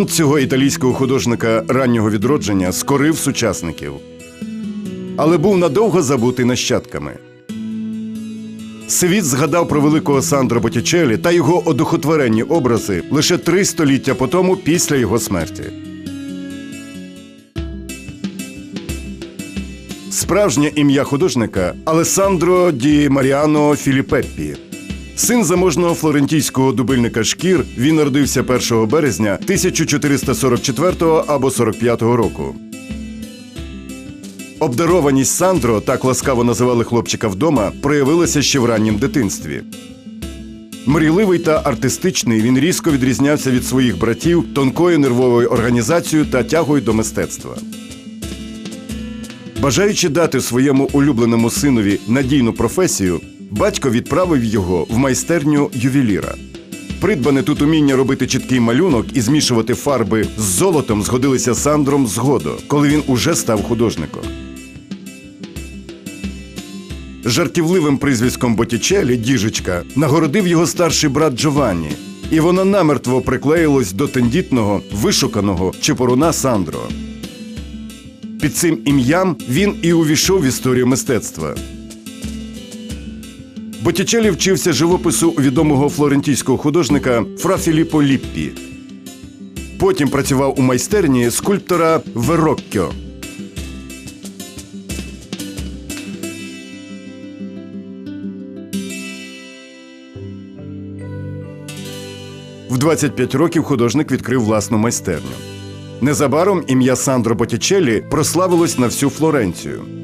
Талант цього італійського художника раннього відродження скорив сучасників, але був надовго забутий нащадками. Світ згадав про великого Сандро Боттічеллі та його одухотворенні образи лише три століття по тому після його смерті. Справжнє ім'я художника Алесандро Ді Маріано Філіпеппі. Син заможного флорентійського дубильника шкір, він народився 1 березня 1444 або 45 року. Обдарованість Сандро, так ласкаво називали хлопчика вдома, проявилася ще в раннім дитинстві. Мрійливий та артистичний, він різко відрізнявся від своїх братів тонкою нервовою організацією та тягою до мистецтва. Бажаючи дати своєму улюбленому синові надійну професію, батько відправив його в майстерню ювеліра. Придбане тут уміння робити чіткий малюнок і змішувати фарби з золотом згодилися Сандром згодо, коли він уже став художником. Жартівливим прізвиськом Боттічелі діжечка нагородив його старший брат Джованні, і воно намертво приклеїлось до тендітного, вишуканого чепоруна Сандро. Під цим ім'ям він і увійшов в історію мистецтва. Боттічелі вчився живопису відомого флорентійського художника Фра Філіппо Ліппі. Потім працював у майстерні скульптора Вероккьо. В 25 років художник відкрив власну майстерню. Незабаром ім'я Сандро Боттічеллі прославилось на всю Флоренцію.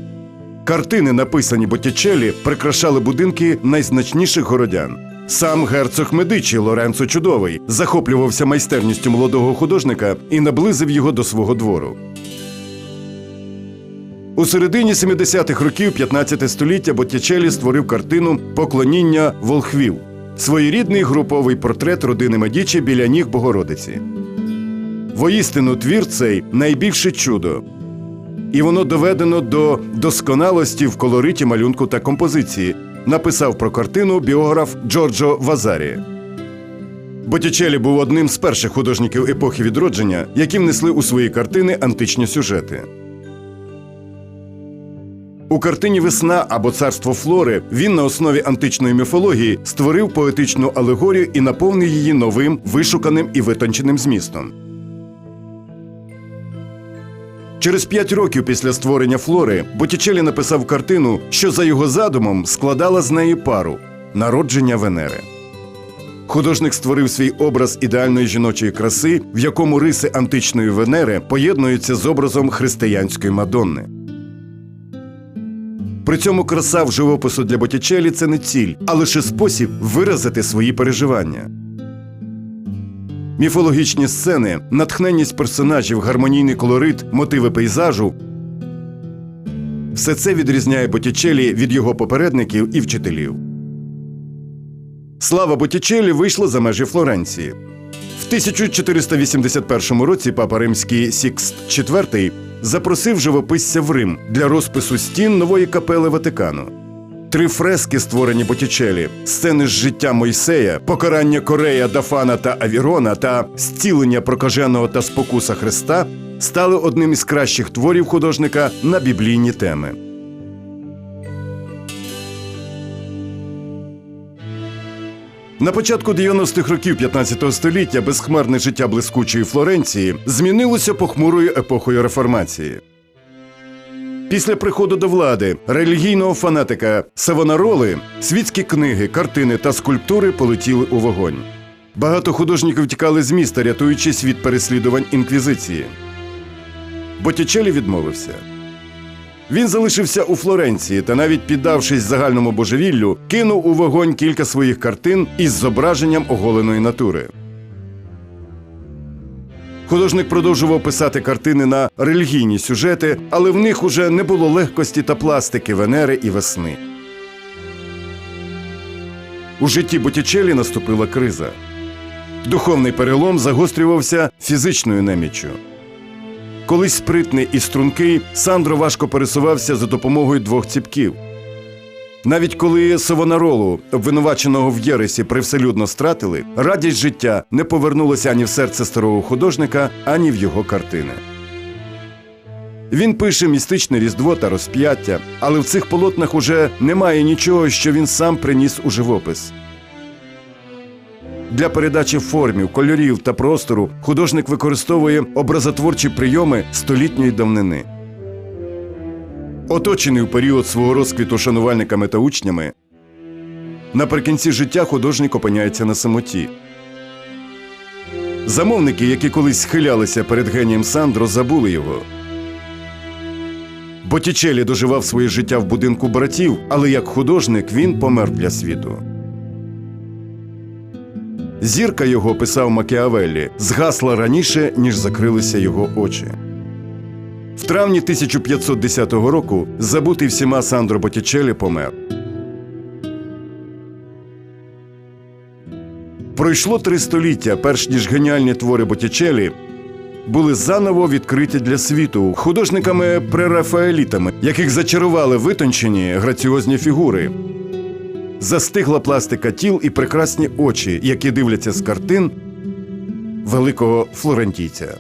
Картини, написані Боттічеллі, прикрашали будинки найзначніших городян. Сам герцог Медичі Лоренцо Чудовий захоплювався майстерністю молодого художника і наблизив його до свого двору. У середині 70-х років 15 століття Боттічеллі створив картину Поклоніння волхвів своєрідний груповий портрет родини Медічі біля ніг Богородиці. Воістину твір цей найбільше чудо, і воно доведено до досконалості в колориті малюнку та композиції, написав про картину біограф Джорджо Вазарі. Боттічеллі був одним з перших художників епохи відродження, які внесли у свої картини античні сюжети. У картині Весна або Царство Флори він на основі античної міфології створив поетичну алегорію і наповнив її новим, вишуканим і витонченим змістом. Через п'ять років після створення флори Боттічеллі написав картину, що за його задумом складала з неї пару народження Венери. Художник створив свій образ ідеальної жіночої краси, в якому риси античної Венери поєднуються з образом християнської Мадонни. При цьому краса в живопису для Боттічеллі – це не ціль, а лише спосіб виразити свої переживання. Міфологічні сцени, натхненність персонажів, гармонійний колорит, мотиви пейзажу все це відрізняє Боттічеллі від його попередників і вчителів. Слава Боттічеллі вийшла за межі Флоренції. В 1481 році папа римський Сікст IV запросив живописця в Рим для розпису стін нової капели Ватикану. Три фрески, створені Боттічеллі, сцени з життя Мойсея, покарання Корея, Дафана та Авірона та зцілення прокаженого та спокуса Христа стали одним із кращих творів художника на біблійні теми. На початку 90-х років 15 століття безхмарне життя блискучої Флоренції змінилося похмурою епохою реформації. Після приходу до влади релігійного фанатика Савонароли світські книги, картини та скульптури полетіли у вогонь. Багато художників тікали з міста, рятуючись від переслідувань інквізиції. Боттічеллі відмовився. Він залишився у Флоренції та, навіть піддавшись загальному божевіллю, кинув у вогонь кілька своїх картин із зображенням оголеної натури. Художник продовжував писати картини на релігійні сюжети, але в них уже не було легкості та пластики Венери і весни. У житті Боттічеллі наступила криза. Духовний перелом загострювався фізичною неміччю. Колись спритний і стрункий, Сандро важко пересувався за допомогою двох ціпків. Навіть коли Савонаролу, обвинуваченого в Єресі, привселюдно стратили, радість життя не повернулася ані в серце старого художника, ані в його картини. Він пише містичне різдво та розп'яття, але в цих полотнах уже немає нічого, що він сам приніс у живопис. Для передачі формів, кольорів та простору художник використовує образотворчі прийоми столітньої давнини. Оточений у період свого розквіту шанувальниками та учнями, наприкінці життя художник опиняється на самоті. Замовники, які колись схилялися перед генієм Сандро, забули його. Боттічелі доживав своє життя в будинку братів, але як художник він помер для світу. Зірка його, писав Макіавеллі, згасла раніше, ніж закрилися його очі. В травні 1510 року забутий всіма Сандро Боттічелі помер. Пройшло три століття, перш ніж геніальні твори Боттічелі були заново відкриті для світу художниками прерафаелітами, яких зачарували витончені граціозні фігури. Застигла пластика тіл і прекрасні очі, які дивляться з картин великого флорентійця.